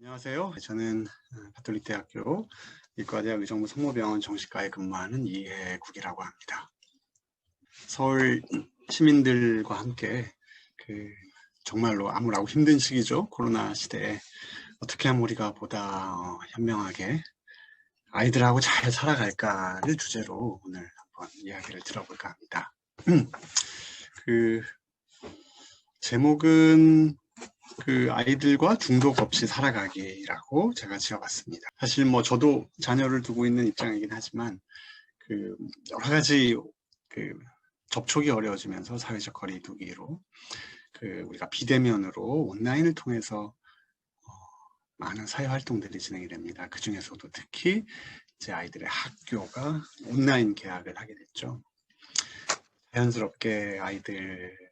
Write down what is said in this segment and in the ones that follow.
안녕하세요. 저는 어, 가톨릭대학교 의과대학 의정부 성모병원 정신과에 근무하는 이해국이라고 합니다. 서울 시민들과 함께 그 정말로 암울하고 힘든 시기죠. 코로나 시대에 어떻게 하면 우리가 보다 어, 현명하게 아이들하고 잘 살아갈까를 주제로 오늘 한번 이야기를 들어볼까 합니다. 그 제목은 그 아이들과 중독 없이 살아가기라고 제가 지어봤습니다. 사실 뭐 저도 자녀를 두고 있는 입장이긴 하지만 그 여러 가지 그 접촉이 어려워지면서 사회적 거리두기로 그 우리가 비대면으로 온라인을 통해서 어 많은 사회 활동들이 진행이 됩니다. 그 중에서도 특히 제 아이들의 학교가 온라인 개학을 하게 됐죠. 자연스럽게 아이들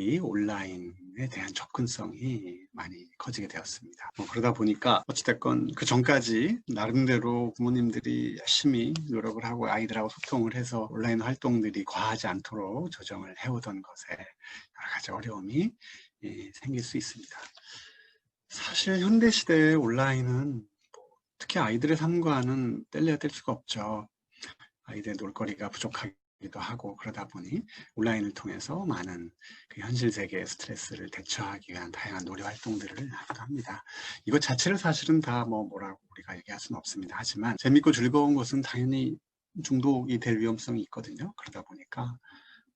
이 온라인에 대한 접근성이 많이 커지게 되었습니다. 뭐 그러다 보니까 어찌됐건 그 전까지 나름대로 부모님들이 열심히 노력을 하고 아이들하고 소통을 해서 온라인 활동들이 과하지 않도록 조정을 해오던 것에 여러 가지 어려움이 예, 생길 수 있습니다. 사실 현대 시대의 온라인은 뭐 특히 아이들의 삶과는 뗄래야 뗄 수가 없죠. 아이들의 놀거리가 부족하기 기도 하고 그러다 보니 온라인을 통해서 많은 그 현실 세계의 스트레스를 대처하기 위한 다양한 놀이 활동들을 하기도 합니다. 이것 자체를 사실은 다 뭐 뭐라고 우리가 얘기할 수는 없습니다. 하지만 재밌고 즐거운 것은 당연히 중독이 될 위험성이 있거든요. 그러다 보니까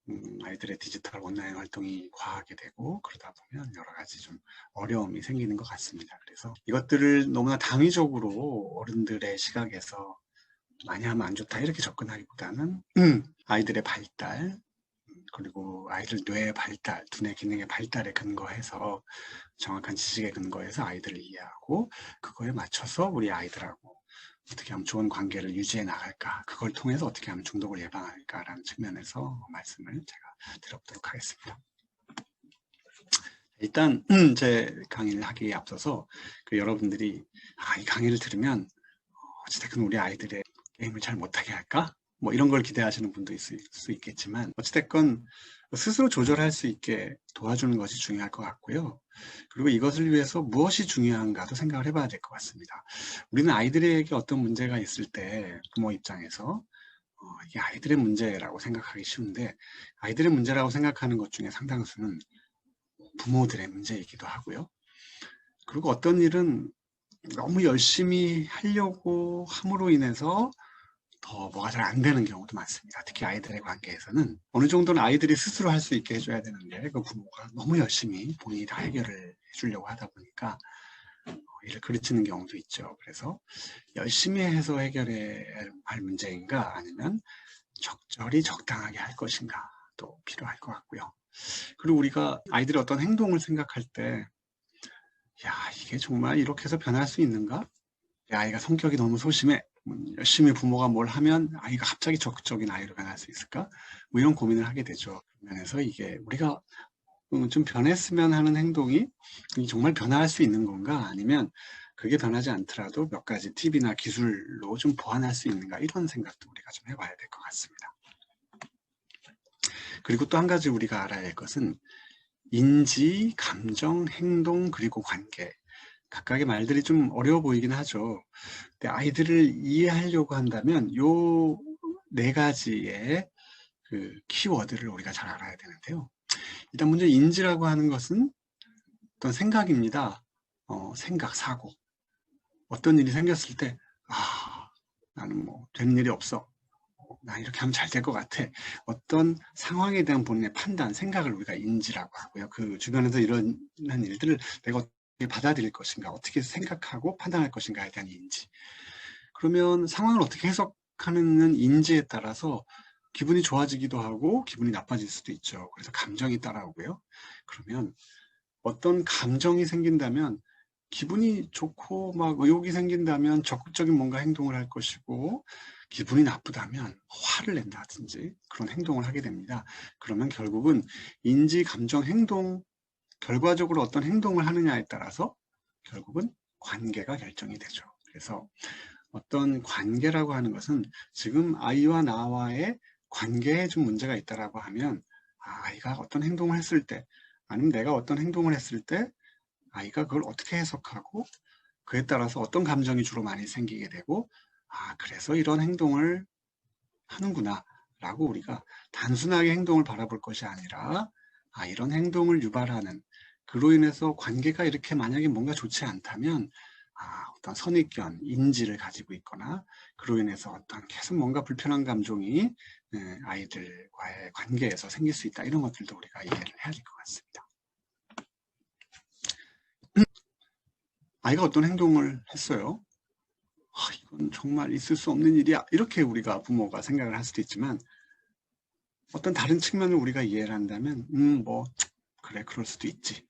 음, 아이들의 디지털 온라인 활동이 과하게 되고 그러다 보면 여러 가지 좀 어려움이 생기는 것 같습니다. 그래서 이것들을 너무나 당위적으로 어른들의 시각에서 많이 하면 안 좋다 이렇게 접근하기보다는 음, 아이들의 발달 그리고 아이들 뇌의 발달, 두뇌 기능의 발달에 근거해서 정확한 지식에 근거해서 아이들을 이해하고 그거에 맞춰서 우리 아이들하고 어떻게 하면 좋은 관계를 유지해 나갈까 그걸 통해서 어떻게 하면 중독을 예방할까라는 측면에서 말씀을 제가 드려보도록 하겠습니다. 일단 제 강의를 하기에 앞서서 그 여러분들이 아, 이 강의를 들으면 어찌됐든 우리 아이들의 게임을 잘 못하게 할까? 뭐 이런 걸 기대하시는 분도 있을 수 있겠지만 어찌됐건 스스로 조절할 수 있게 도와주는 것이 중요할 것 같고요. 그리고 이것을 위해서 무엇이 중요한가도 생각을 해봐야 될 것 같습니다. 우리는 아이들에게 어떤 문제가 있을 때 부모 입장에서 어, 이게 아이들의 문제라고 생각하기 쉬운데 아이들의 문제라고 생각하는 것 중에 상당수는 부모들의 문제이기도 하고요. 그리고 어떤 일은 너무 열심히 하려고 함으로 인해서 더 뭐가 잘 안 되는 경우도 많습니다. 특히 아이들의 관계에서는 어느 정도는 아이들이 스스로 할 수 있게 해줘야 되는데 그 부모가 너무 열심히 본인이 다 해결을 해주려고 하다 보니까 어, 이를 그르치는 경우도 있죠. 그래서 열심히 해서 해결해야 할 문제인가 아니면 적절히 적당하게 할 것인가 또 필요할 것 같고요. 그리고 우리가 아이들의 어떤 행동을 생각할 때 야 이게 정말 이렇게 해서 변할 수 있는가? 아이가 성격이 너무 소심해 열심히 부모가 뭘 하면 아이가 갑자기 적극적인 아이로 변할 수 있을까? 뭐 이런 고민을 하게 되죠. 그면에서 이게 우리가 음, 좀 변했으면 하는 행동이 정말 변화할 수 있는 건가? 아니면 그게 변하지 않더라도 몇 가지 팁이나 기술로 좀 보완할 수 있는가? 이런 생각도 우리가 좀 해봐야 될 것 같습니다. 그리고 또 한 가지 우리가 알아야 할 것은 인지, 감정, 행동, 그리고 관계 각각의 말들이 좀 어려워 보이긴 하죠. 근데 아이들을 이해하려고 한다면 요 네 가지의 그 키워드를 우리가 잘 알아야 되는데요. 일단 먼저 인지라고 하는 것은 어떤 생각입니다. 어, 생각, 사고. 어떤 일이 생겼을 때, 아, 나는 뭐, 되는 일이 없어. 나 이렇게 하면 잘 될 것 같아. 어떤 상황에 대한 본인의 판단, 생각을 우리가 인지라고 하고요. 그 주변에서 이런 일들을 내가 받아들일 것인가, 어떻게 생각하고 판단할 것인가에 대한 인지. 그러면 상황을 어떻게 해석하는 인지에 따라서 기분이 좋아지기도 하고 기분이 나빠질 수도 있죠. 그래서 감정이 따라오고요. 그러면 어떤 감정이 생긴다면 기분이 좋고 막 의욕이 생긴다면 적극적인 뭔가 행동을 할 것이고 기분이 나쁘다면 화를 낸다든지 그런 행동을 하게 됩니다. 그러면 결국은 인지, 감정, 행동 결과적으로 어떤 행동을 하느냐에 따라서 결국은 관계가 결정이 되죠. 그래서 어떤 관계라고 하는 것은 지금 아이와 나와의 관계에 좀 문제가 있다라고 하면 아이가 어떤 행동을 했을 때 아니면 내가 어떤 행동을 했을 때 아이가 그걸 어떻게 해석하고 그에 따라서 어떤 감정이 주로 많이 생기게 되고 아 그래서 이런 행동을 하는구나 라고 우리가 단순하게 행동을 바라볼 것이 아니라 아 이런 행동을 유발하는 그로 인해서 관계가 이렇게 만약에 뭔가 좋지 않다면 아, 어떤 선입견, 인지를 가지고 있거나 그로 인해서 어떤 계속 뭔가 불편한 감정이 예, 아이들과의 관계에서 생길 수 있다. 이런 것들도 우리가 이해를 해야 될 것 같습니다. 아이가 어떤 행동을 했어요. 아, 이건 정말 있을 수 없는 일이야. 이렇게 우리가 부모가 생각을 할 수도 있지만 어떤 다른 측면을 우리가 이해를 한다면 음, 뭐 그래 그럴 수도 있지.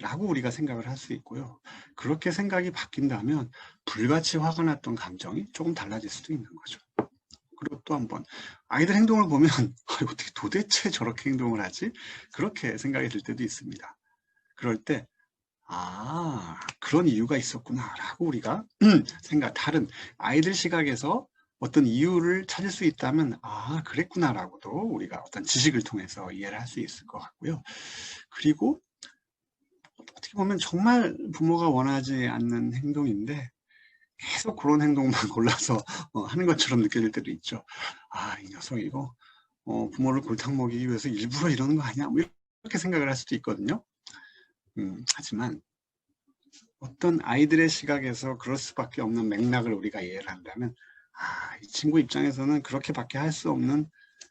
라고 우리가 생각을 할 수 있고요. 그렇게 생각이 바뀐다면 불같이 화가 났던 감정이 조금 달라질 수도 있는 거죠. 그리고 또 한번 아이들 행동을 보면 아, 어떻게 도대체 저렇게 행동을 하지? 그렇게 생각이 들 때도 있습니다. 그럴 때 아, 그런 이유가 있었구나 라고 우리가 생각, 다른 아이들 시각에서 어떤 이유를 찾을 수 있다면 아 그랬구나 라고도 우리가 어떤 지식을 통해서 이해를 할 수 있을 것 같고요. 그리고 어떻게 보면 정말 부모가 원하지 않는 행동인데 계속 그런 행동만 골라서 어, 하는 것처럼 느껴질 때도 있죠. 아, 이 녀석 이거 어, 부모를 골탕 먹이기 위해서 일부러 이러는 거 아니야? 뭐 이렇게 생각을 할 수도 있거든요. 음, 하지만 어떤 아이들의 시각에서 그럴 수밖에 없는 맥락을 우리가 이해를 한다면 아, 이 친구 입장에서는 그렇게밖에 할 수 없는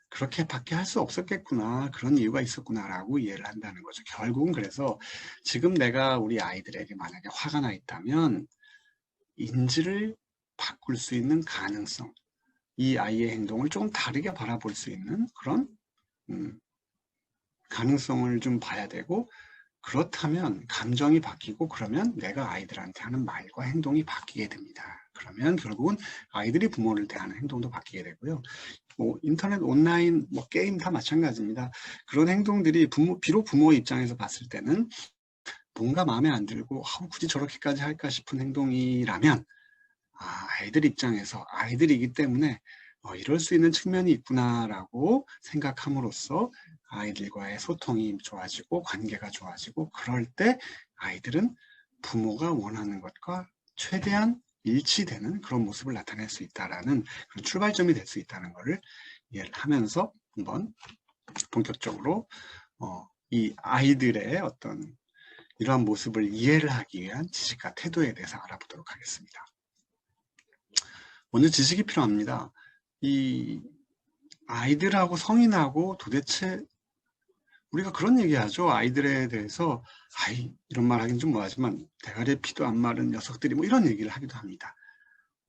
그렇게밖에 할 수 없었겠구나 그런 이유가 있었구나 라고 이해를 한다는 거죠 결국은 그래서 지금 내가 우리 아이들에게 만약에 화가 나 있다면 인지를 바꿀 수 있는 가능성 이 아이의 행동을 조금 다르게 바라볼 수 있는 그런 음, 가능성을 좀 봐야 되고 그렇다면 감정이 바뀌고 그러면 내가 아이들한테 하는 말과 행동이 바뀌게 됩니다. 그러면 결국은 아이들이 부모를 대하는 행동도 바뀌게 되고요. 뭐 인터넷, 온라인, 뭐 게임 다 마찬가지입니다. 그런 행동들이 부모, 비록 부모 입장에서 봤을 때는 뭔가 마음에 안 들고 아, 굳이 저렇게까지 할까 싶은 행동이라면 아, 아이들 입장에서 아이들이기 때문에 어, 이럴 수 있는 측면이 있구나라고 생각함으로써 아이들과의 소통이 좋아지고 관계가 좋아지고 그럴 때 아이들은 부모가 원하는 것과 최대한 일치되는 그런 모습을 나타낼 수 있다라는 그런 출발점이 될 수 있다는 것을 이해를 하면서 한번 본격적으로 어, 이 아이들의 어떤 이러한 모습을 이해를 하기 위한 지식과 태도에 대해서 알아보도록 하겠습니다. 먼저 지식이 필요합니다. 이 아이들하고 성인하고 도대체 우리가 그런 얘기하죠. 아이들에 대해서 아이 이런 말 하긴 좀 뭐하지만 대가리에 피도 안 마른 녀석들이 뭐 이런 얘기를 하기도 합니다.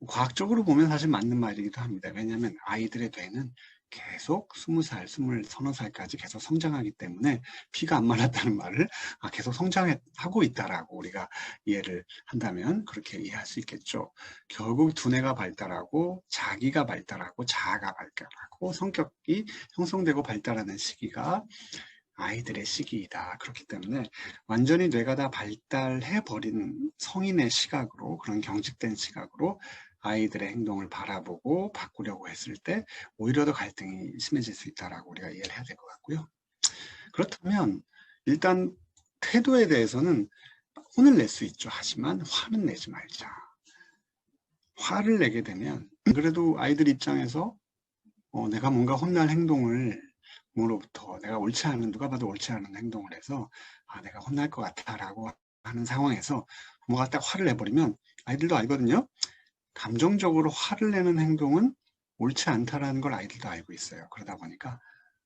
과학적으로 보면 사실 맞는 말이기도 합니다. 왜냐하면 아이들의 뇌는 계속 스무 살, 스물 서너 살까지 계속 성장하기 때문에 피가 안 말랐다는 말을 아, 계속 성장하고 있다라고 우리가 이해를 한다면 그렇게 이해할 수 있겠죠. 결국 두뇌가 발달하고 자기가 발달하고 자아가 발달하고 성격이 형성되고 발달하는 시기가 아이들의 시기이다. 그렇기 때문에 완전히 뇌가 다 발달해 버린 성인의 시각으로 그런 경직된 시각으로 아이들의 행동을 바라보고 바꾸려고 했을 때 오히려 더 갈등이 심해질 수 있다라고 우리가 이해를 해야 될 것 같고요. 그렇다면 일단 태도에 대해서는 혼을 낼 수 있죠. 하지만 화는 내지 말자. 화를 내게 되면 그래도 아이들 입장에서 어, 내가 뭔가 혼날 행동을 부모로부터 내가 옳지 않은 누가 봐도 옳지 않은 행동을 해서 아 내가 혼날 것 같다라고 하는 상황에서 부모가 딱 화를 내버리면 아이들도 알거든요. 감정적으로 화를 내는 행동은 옳지 않다라는 걸 아이들도 알고 있어요. 그러다 보니까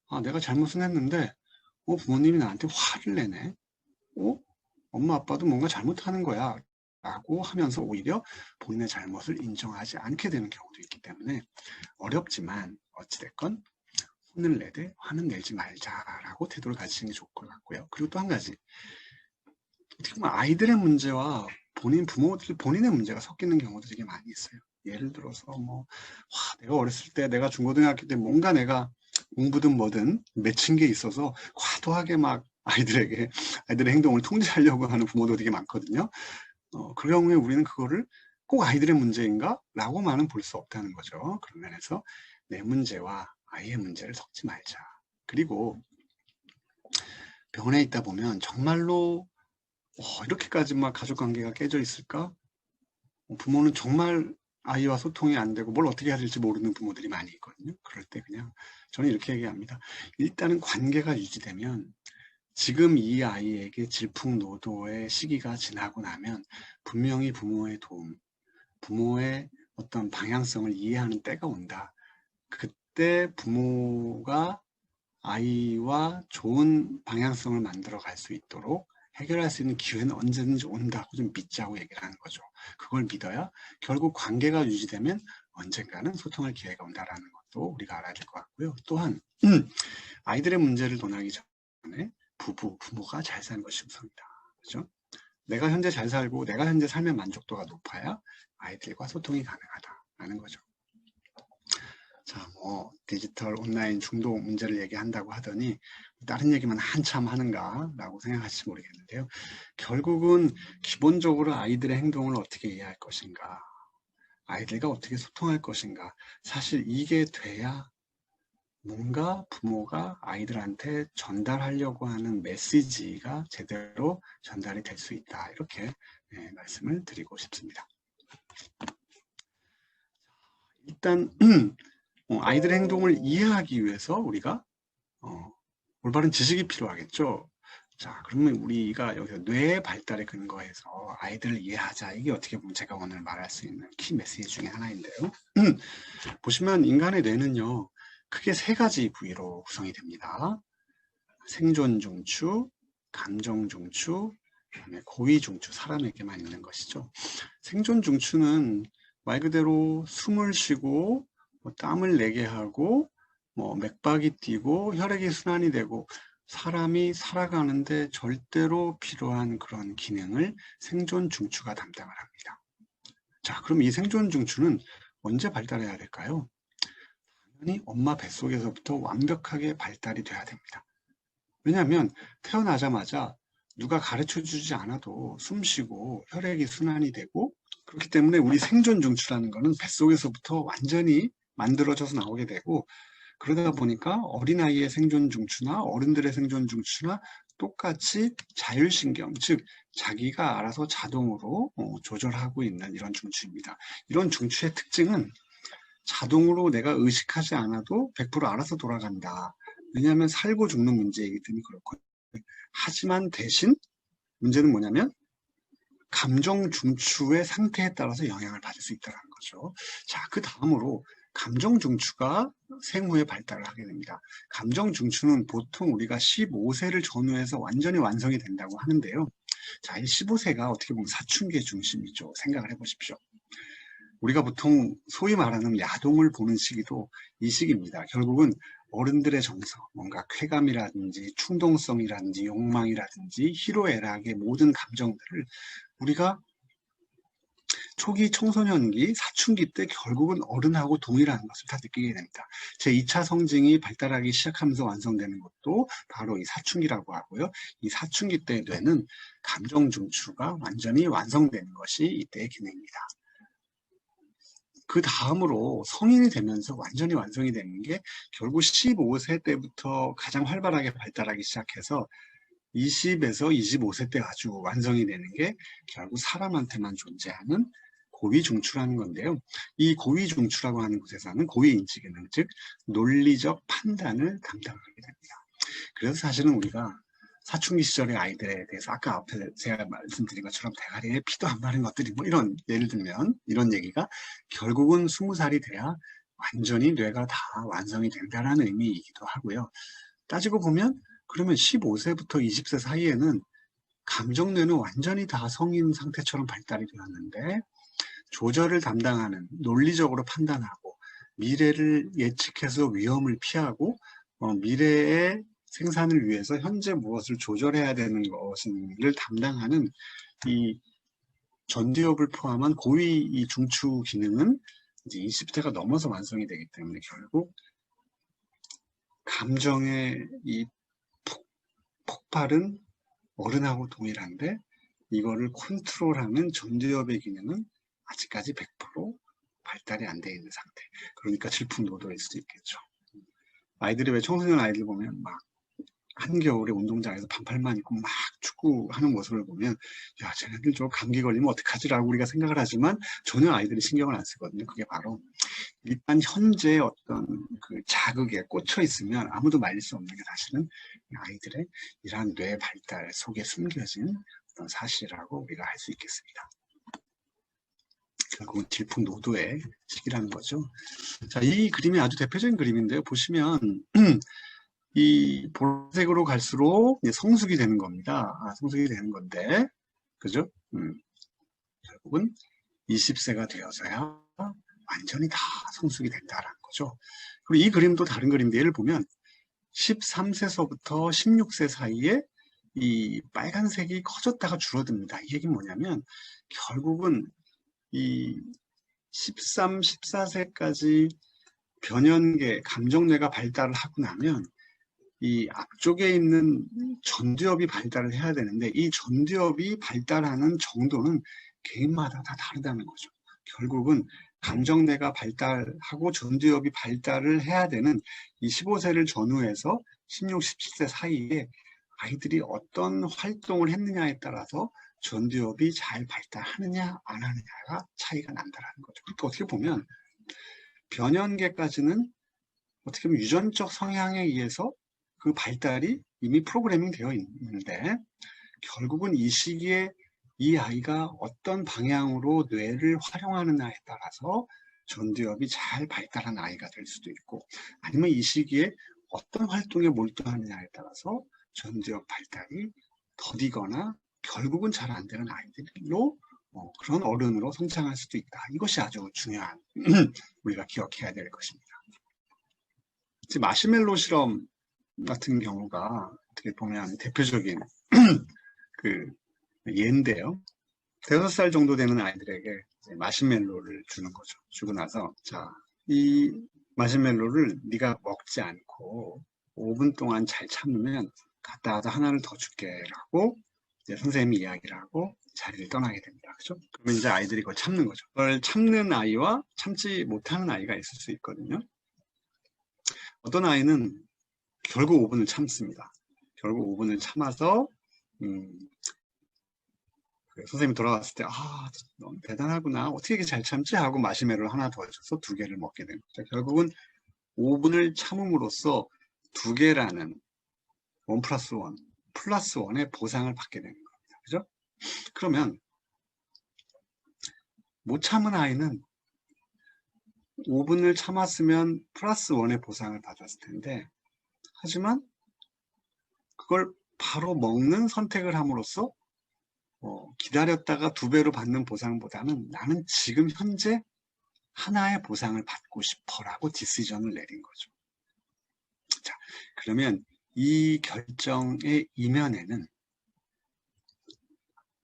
아 내가 잘못은 했는데 어 부모님이 나한테 화를 내네. 어 엄마 아빠도 뭔가 잘못하는 거야. 라고 하면서 오히려 본인의 잘못을 인정하지 않게 되는 경우도 있기 때문에 어렵지만 어찌됐건 혼을 내되 화는 내지 말자라고 태도를 가지시는 게 좋을 것 같고요. 그리고 또 한 가지 어떻게 보면 아이들의 문제와 본인 부모들 본인의 문제가 섞이는 경우도 되게 많이 있어요. 예를 들어서 뭐 와, 내가 어렸을 때 내가 중고등학교 때 뭔가 내가 공부든 뭐든 맺힌 게 있어서 과도하게 막 아이들에게 아이들의 행동을 통제하려고 하는 부모도 되게 많거든요. 어, 그 경우에 우리는 그거를 꼭 아이들의 문제인가? 라고만은 볼 수 없다는 거죠. 그런 면에서 내 문제와 아이의 문제를 섞지 말자. 그리고 병원에 있다 보면 정말로 어, 이렇게까지 막 가족 관계가 깨져 있을까? 어, 부모는 정말 아이와 소통이 안 되고 뭘 어떻게 해야 될지 모르는 부모들이 많이 있거든요. 그럴 때 그냥 저는 이렇게 얘기합니다. 일단은 관계가 유지되면 지금 이 아이에게 질풍노도의 시기가 지나고 나면 분명히 부모의 도움, 부모의 어떤 방향성을 이해하는 때가 온다. 그 때 부모가 아이와 좋은 방향성을 만들어 갈 수 있도록 해결할 수 있는 기회는 언제든지 온다고 좀 믿자고 얘기를 하는 거죠. 그걸 믿어야 결국 관계가 유지되면 언젠가는 소통할 기회가 온다라는 것도 우리가 알아야 될 것 같고요. 또한 음, 아이들의 문제를 논하기 전에 부부, 부모가 잘 사는 것이 우선이다. 그죠? 내가 현재 잘 살고 내가 현재 삶의 만족도가 높아야 아이들과 소통이 가능하다라는 거죠. 자, 뭐 디지털 온라인 중독 문제를 얘기한다고 하더니 다른 얘기만 한참 하는가라고 생각하실지 모르겠는데요. 결국은 기본적으로 아이들의 행동을 어떻게 이해할 것인가, 아이들과 어떻게 소통할 것인가, 사실 이게 돼야 뭔가 부모가 아이들한테 전달하려고 하는 메시지가 제대로 전달이 될 수 있다. 이렇게 네, 말씀을 드리고 싶습니다. 일단 어, 아이들의 행동을 이해하기 위해서 우리가 어, 올바른 지식이 필요하겠죠. 자, 그러면 우리가 여기서 뇌 발달에 근거해서 아이들을 이해하자. 이게 어떻게 보면 제가 오늘 말할 수 있는 키 메시지 중에 하나인데요. 음, 보시면 인간의 뇌는요, 크게 세 가지 부위로 구성이 됩니다. 생존 중추, 감정 중추, 그다음에 고위 중추, 사람에게만 있는 것이죠. 생존 중추는 말 그대로 숨을 쉬고 뭐 땀을 내게 하고 뭐 맥박이 뛰고 혈액이 순환이 되고 사람이 살아가는데 절대로 필요한 그런 기능을 생존 중추가 담당을 합니다. 자, 그럼 이 생존 중추는 언제 발달해야 될까요? 당연히 엄마 뱃속에서부터 완벽하게 발달이 돼야 됩니다. 왜냐하면 태어나자마자 누가 가르쳐 주지 않아도 숨 쉬고 혈액이 순환이 되고 그렇기 때문에 우리 생존 중추라는 것은 뱃속에서부터 완전히 만들어져서 나오게 되고 그러다 보니까 어린아이의 생존 중추나 어른들의 생존 중추나 똑같이 자율신경, 즉 자기가 알아서 자동으로 어, 조절하고 있는 이런 중추입니다. 이런 중추의 특징은 자동으로 내가 의식하지 않아도 100% 알아서 돌아간다. 왜냐하면 살고 죽는 문제이기 때문에 그렇고 하지만 대신 문제는 뭐냐면 감정 중추의 상태에 따라서 영향을 받을 수 있다는 거죠. 자, 그 다음으로 감정 중추가 생후에 발달을 하게 됩니다. 감정 중추는 보통 우리가 15세를 전후해서 완전히 완성이 된다고 하는데요. 자, 이 15세가 어떻게 보면 사춘기의 중심이죠. 생각을 해보십시오. 우리가 보통 소위 말하는 야동을 보는 시기도 이 시기입니다. 결국은 어른들의 정서, 뭔가 쾌감이라든지 충동성이라든지 욕망이라든지 희로애락의 모든 감정들을 우리가 초기 청소년기, 사춘기 때 결국은 어른하고 동일한 것을 다 느끼게 됩니다. 제 2차 성징이 발달하기 시작하면서 완성되는 것도 바로 이 사춘기라고 하고요. 이 사춘기 때 뇌는 감정 중추가 완전히 완성되는 것이 이때의 기능입니다. 그 다음으로 성인이 되면서 완전히 완성이 되는 게 결국 15세 때부터 가장 활발하게 발달하기 시작해서 20에서 25세 때 아주 완성이 되는 게 결국 사람한테만 존재하는 고위중추라는 건데요. 이 고위중추라고 하는 곳에서는 고위인지 기능, 즉 논리적 판단을 담당하게 됩니다. 그래서 사실은 우리가 사춘기 시절의 아이들에 대해서 아까 앞에 제가 말씀드린 것처럼 대가리에 피도 안 마른 것들이 뭐 이런 예를 들면 이런 얘기가 결국은 스무 살이 돼야 완전히 뇌가 다 완성이 된다는 의미이기도 하고요. 따지고 보면 그러면 15세부터 20세 사이에는 감정뇌는 완전히 다 성인 상태처럼 발달이 되었는데 조절을 담당하는 논리적으로 판단하고 미래를 예측해서 위험을 피하고 어, 미래의 생산을 위해서 현재 무엇을 조절해야 되는 것을 담당하는 이 전두엽을 포함한 고위 이 중추 기능은 이제 20대가 넘어서 완성이 되기 때문에 결국 감정의 이 폭, 폭발은 어른하고 동일한데 이거를 컨트롤하는 전두엽의 기능은 아직까지 100% 발달이 안 되어 있는 상태. 그러니까 질풍노도일 수도 있겠죠. 아이들이 왜 청소년 아이들 보면 막 한겨울에 운동장에서 반팔만 입고 막 축구하는 모습을 보면 야 쟤네들 저 감기 걸리면 어떡하지라고 우리가 생각을 하지만 전혀 아이들이 신경을 안 쓰거든요. 그게 바로 일단 현재 어떤 그 자극에 꽂혀 있으면 아무도 말릴 수 없는 게 사실은 아이들의 이러한 뇌 발달 속에 숨겨진 어떤 사실이라고 우리가 할 수 있겠습니다. 결국은 질풍노도의 시기라는 거죠. 자, 이 그림이 아주 대표적인 그림인데요. 보시면 이 보라색으로 갈수록 성숙이 되는 겁니다. 아, 성숙이 되는 건데, 그죠? 음, 결국은 20세가 되어서야 완전히 다 성숙이 된다라는 거죠. 그리고 이 그림도 다른 그림인데 예를 보면 13세서부터 16세 사이에 이 빨간색이 커졌다가 줄어듭니다. 이 얘기는 뭐냐면 결국은 이 13, 14세까지 변연계, 감정뇌가 발달을 하고 나면 이 앞쪽에 있는 전두엽이 발달을 해야 되는데 이 전두엽이 발달하는 정도는 개인마다 다 다르다는 거죠. 결국은 감정뇌가 발달하고 전두엽이 발달을 해야 되는 이 15세를 전후해서 16, 17세 사이에 아이들이 어떤 활동을 했느냐에 따라서 전두엽이 잘 발달하느냐 안 하느냐가 차이가 난다는 거죠. 그러니까 어떻게 보면 변연계까지는 어떻게 보면 유전적 성향에 의해서 그 발달이 이미 프로그래밍 되어 있는데 결국은 이 시기에 이 아이가 어떤 방향으로 뇌를 활용하느냐에 따라서 전두엽이 잘 발달한 아이가 될 수도 있고 아니면 이 시기에 어떤 활동에 몰두하느냐에 따라서 전두엽 발달이 더디거나 결국은 잘 안 되는 아이들로 어, 그런 어른으로 성장할 수도 있다. 이것이 아주 중요한 우리가 기억해야 될 것입니다. 지금 마시멜로 실험 같은 경우가 어떻게 보면 대표적인 그 예인데요. 대여섯 살 정도 되는 아이들에게 마시멜로를 주는 거죠. 주고 나서 자, 이 마시멜로를 네가 먹지 않고 5분 동안 잘 참으면 갖다 와서 하나를 더 줄게 라고 이제 선생님이 이야기를 하고 자리를 떠나게 됩니다. 그죠? 그러면 이제 아이들이 그걸 참는 거죠. 그걸 참는 아이와 참지 못하는 아이가 있을 수 있거든요. 어떤 아이는 결국 5분을 참습니다. 결국 5분을 참아서 음, 그 선생님이 돌아왔을 때, 아, 너무 대단하구나. 어떻게 이렇게 잘 참지? 하고 마시멜로를 하나 더 줘서 두 개를 먹게 됩니다. 결국은 5분을 참음으로써 두 개라는 원 플러스 원, 플러스 원의 보상을 받게 되는 겁니다. 그죠? 그러면 못 참은 아이는 5분을 참았으면 플러스 원의 보상을 받았을 텐데 하지만 그걸 바로 먹는 선택을 함으로써 어, 기다렸다가 두 배로 받는 보상보다는 나는 지금 현재 하나의 보상을 받고 싶어라고 디시전을 내린 거죠. 자, 그러면 이 결정의 이면에는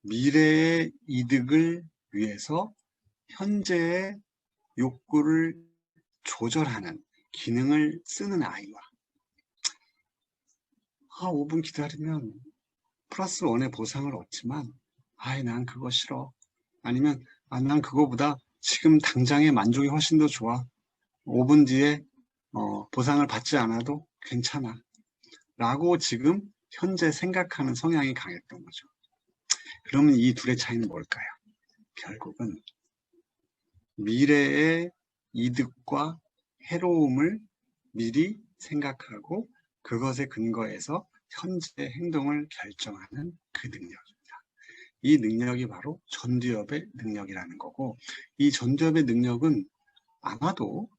미래의 이득을 위해서 현재의 욕구를 조절하는 기능을 쓰는 아이와 아, 5분 기다리면 플러스 원의 보상을 얻지만 아이 난 그거 싫어. 아니면 아, 난 그거보다 지금 당장의 만족이 훨씬 더 좋아. 5분 뒤에 어, 보상을 받지 않아도 괜찮아 라고 지금 현재 생각하는 성향이 강했던 거죠 그러면 이 둘의 차이는 뭘까요? 결국은 미래의 이득과 해로움을 미리 생각하고 그것에 근거해서 현재 행동을 결정하는 그 능력입니다. 이 능력이 바로 전두엽의 능력이라는 거고 이 전두엽의 능력은 아마도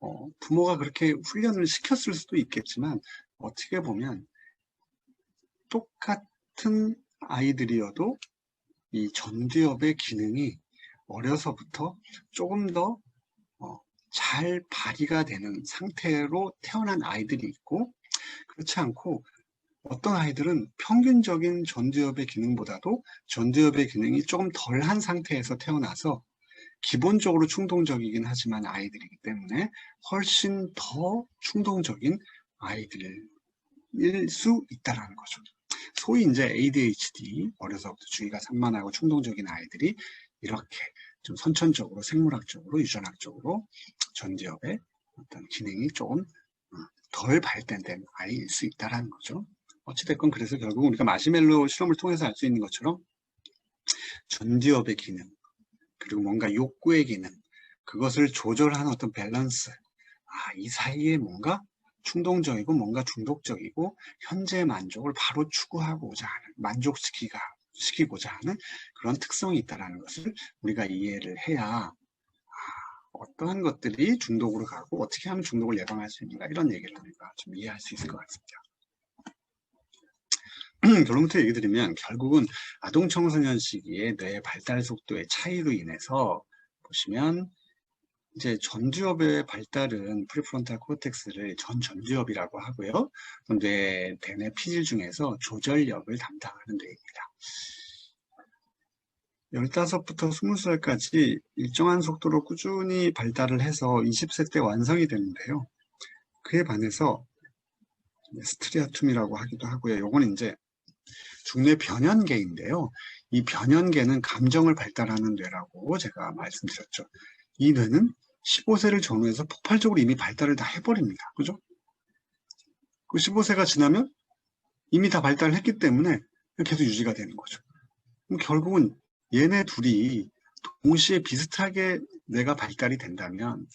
어, 부모가 그렇게 훈련을 시켰을 수도 있겠지만 어떻게 보면 똑같은 아이들이어도 이 전두엽의 기능이 어려서부터 조금 더잘 어, 발휘가 되는 상태로 태어난 아이들이 있고 그렇지 않고 어떤 아이들은 평균적인 전두엽의 기능보다도 전두엽의 기능이 조금 덜한 상태에서 태어나서 기본적으로 충동적이긴 하지만 아이들이기 때문에 훨씬 더 충동적인 아이들 일수 있다라는 거죠. 소위 이제 ADHD 어려서부터 주의가 산만하고 충동적인 아이들이 이렇게 좀 선천적으로 생물학적으로 유전학적으로 전두엽의 어떤 기능이 조금 덜 발달된 아이일 수 있다라는 거죠. 어찌됐건 그래서 결국 우리가 마시멜로 실험을 통해서 알 수 있는 것처럼 전두엽의 기능 그리고 뭔가 욕구의 기능 그것을 조절하는 어떤 밸런스 아, 이 사이에 뭔가 충동적이고 뭔가 중독적이고 현재 만족을 바로 추구하고자 하는 만족시키가 시키고자 하는 그런 특성이 있다는 것을 우리가 이해를 해야 아, 어떠한 것들이 중독으로 가고 어떻게 하면 중독을 예방할 수 있는가 이런 얘기를 우리가 좀 이해할 수 있을 것 같습니다. 결론부터 얘기 드리면 결국은 아동 청소년 시기의 뇌 발달 속도의 차이로 인해서 보시면 이제 전두엽의 발달은 프리프론탈 코텍스를 전 전두엽이라고 하고요. 뇌 대뇌 피질 중에서 조절력을 담당하는 뇌입니다. 15부터 20살까지 일정한 속도로 꾸준히 발달을 해서 20세 때 완성이 되는데요. 그에 반해서 스트리아툼이라고 하기도 하고요. 요건 이제 중뇌 변연계인데요. 이 변연계는 감정을 발달하는 뇌라고 제가 말씀드렸죠. 이 뇌는 15세를 전후해서 폭발적으로 이미 발달을 다 해버립니다. 그죠? 그 15세가 지나면 이미 다 발달을 했기 때문에 계속 유지가 되는 거죠. 결국은 얘네 둘이 동시에 비슷하게 뇌가 발달이 된다면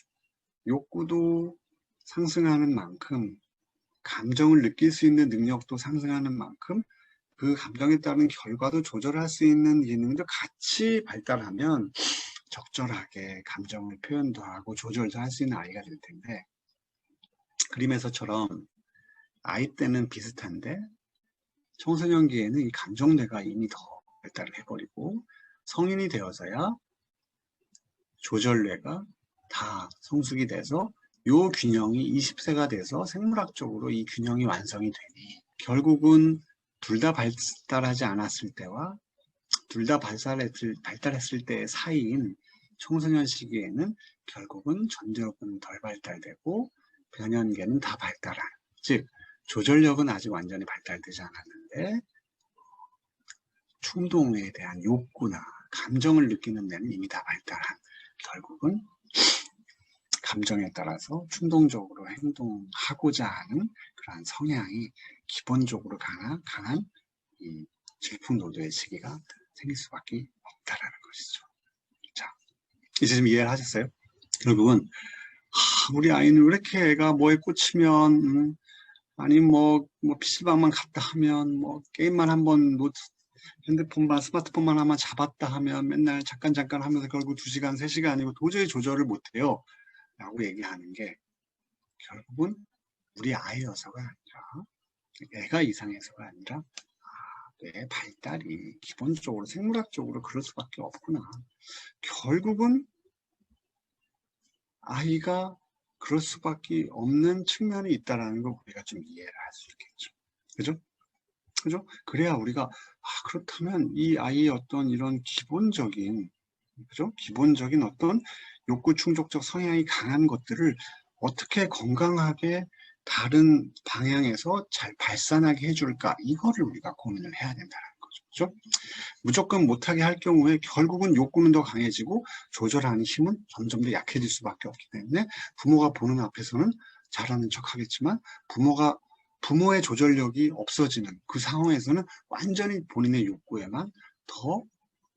욕구도 상승하는 만큼 감정을 느낄 수 있는 능력도 상승하는 만큼 그 감정에 따른 결과도 조절할 수 있는 기능도 같이 발달하면 적절하게 감정을 표현도 하고 조절도 할 수 있는 아이가 될 텐데 그림에서처럼 아이 때는 비슷한데 청소년기에는 이 감정뇌가 이미 더 발달을 해버리고 성인이 되어서야 조절뇌가 다 성숙이 돼서 요 균형이 20세가 돼서 생물학적으로 이 균형이 완성이 되니 결국은 둘 다 발달하지 않았을 때와 둘 다 발달했을, 발달했을 때의 사이인 청소년 시기에는 결국은 전두엽은 덜 발달되고 변연계는 다 발달한 즉 조절력은 아직 완전히 발달되지 않았는데 충동에 대한 욕구나 감정을 느끼는 데는 이미 다 발달한 결국은 감정에 따라서 충동적으로 행동하고자 하는 그러한 성향이 기본적으로 강한, 강한 이 질풍노도의 시기가 생길 수밖에 없다라는 것이죠. 자, 이제 좀 이해를 하셨어요? 결국은 하, 우리 아이는 왜 이렇게 애가 뭐에 꽂히면 음, 아니 뭐, 뭐 PC방만 갔다 하면 뭐 게임만 한번 뭐 핸드폰만 스마트폰만 하면 잡았다 하면 맨날 잠깐 잠깐 하면서 결국 2시간 3시간이고 도저히 조절을 못해요 라고 얘기하는 게 결국은 우리 아이여서가 아니라 애가 이상해서가 아니라 아, 뇌 발달이 기본적으로 생물학적으로 그럴 수밖에 없구나 결국은 아이가 그럴 수밖에 없는 측면이 있다라는 걸 우리가 좀 이해를 할 수 있겠죠 그죠? 그죠? 그래야 우리가 아, 그렇다면 이 아이의 어떤 이런 기본적인 그죠? 기본적인 어떤 욕구 충족적 성향이 강한 것들을 어떻게 건강하게 다른 방향에서 잘 발산하게 해줄까 이거를 우리가 고민을 해야 된다는 거죠. 그죠? 무조건 못하게 할 경우에 결국은 욕구는 더 강해지고 조절하는 힘은 점점 더 약해질 수밖에 없기 때문에 부모가 보는 앞에서는 잘하는 척 하겠지만 부모가 부모의 조절력이 없어지는 그 상황에서는 완전히 본인의 욕구에만 더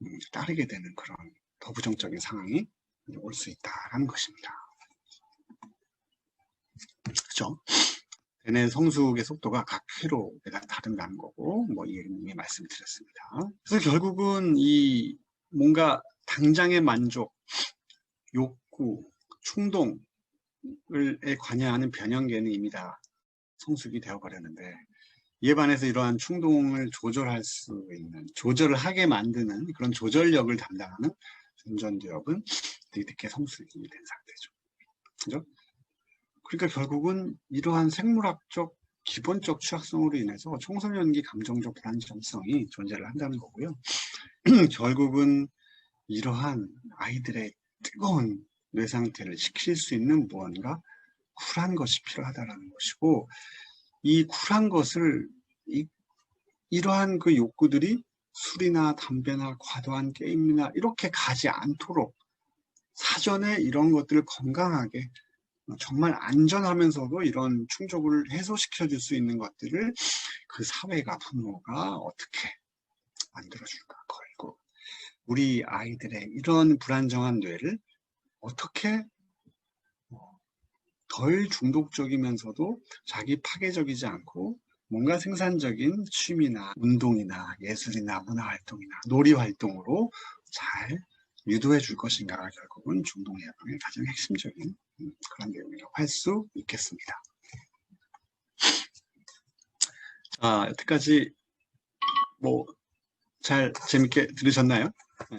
음, 따르게 되는 그런 더 부정적인 상황이 올 수 있다는 것입니다. 그죠? 대뇌 성숙의 속도가 각 회로 다 다른다는 거고, 뭐, 이미 말씀드렸습니다. 그래서 결국은 이 뭔가 당장의 만족, 욕구, 충동에 관여하는 변형계는 이미 다 성숙이 되어버렸는데, 이에 반해서 이러한 충동을 조절할 수 있는, 조절을 하게 만드는 그런 조절력을 담당하는 전전두엽은 되게 늦게 성숙이 된 상태죠. 그죠? 그러니까 결국은 이러한 생물학적 기본적 취약성으로 인해서 청소년기 감정적 불안정성이 존재를 한다는 거고요. 결국은 이러한 아이들의 뜨거운 뇌 상태를 지킬 수 있는 무언가 쿨한 것이 필요하다는 것이고 이 쿨한 것을 이, 이러한 그 욕구들이 술이나 담배나 과도한 게임이나 이렇게 가지 않도록 사전에 이런 것들을 건강하게 정말 안전하면서도 이런 충족을 해소시켜 줄 수 있는 것들을 그 사회가 부모가 어떻게 만들어줄까? 걸고 우리 아이들의 이런 불안정한 뇌를 어떻게 어, 덜 중독적이면서도 자기 파괴적이지 않고 뭔가 생산적인 취미나 운동이나 예술이나 문화활동이나 놀이활동으로 잘 유도해 줄 것인가가 결국은 중독 예방의 가장 핵심적인 음, 그런 내용이라고 할 수 있겠습니다. 자, 여태까지 뭐 잘 재밌게 들으셨나요? 네.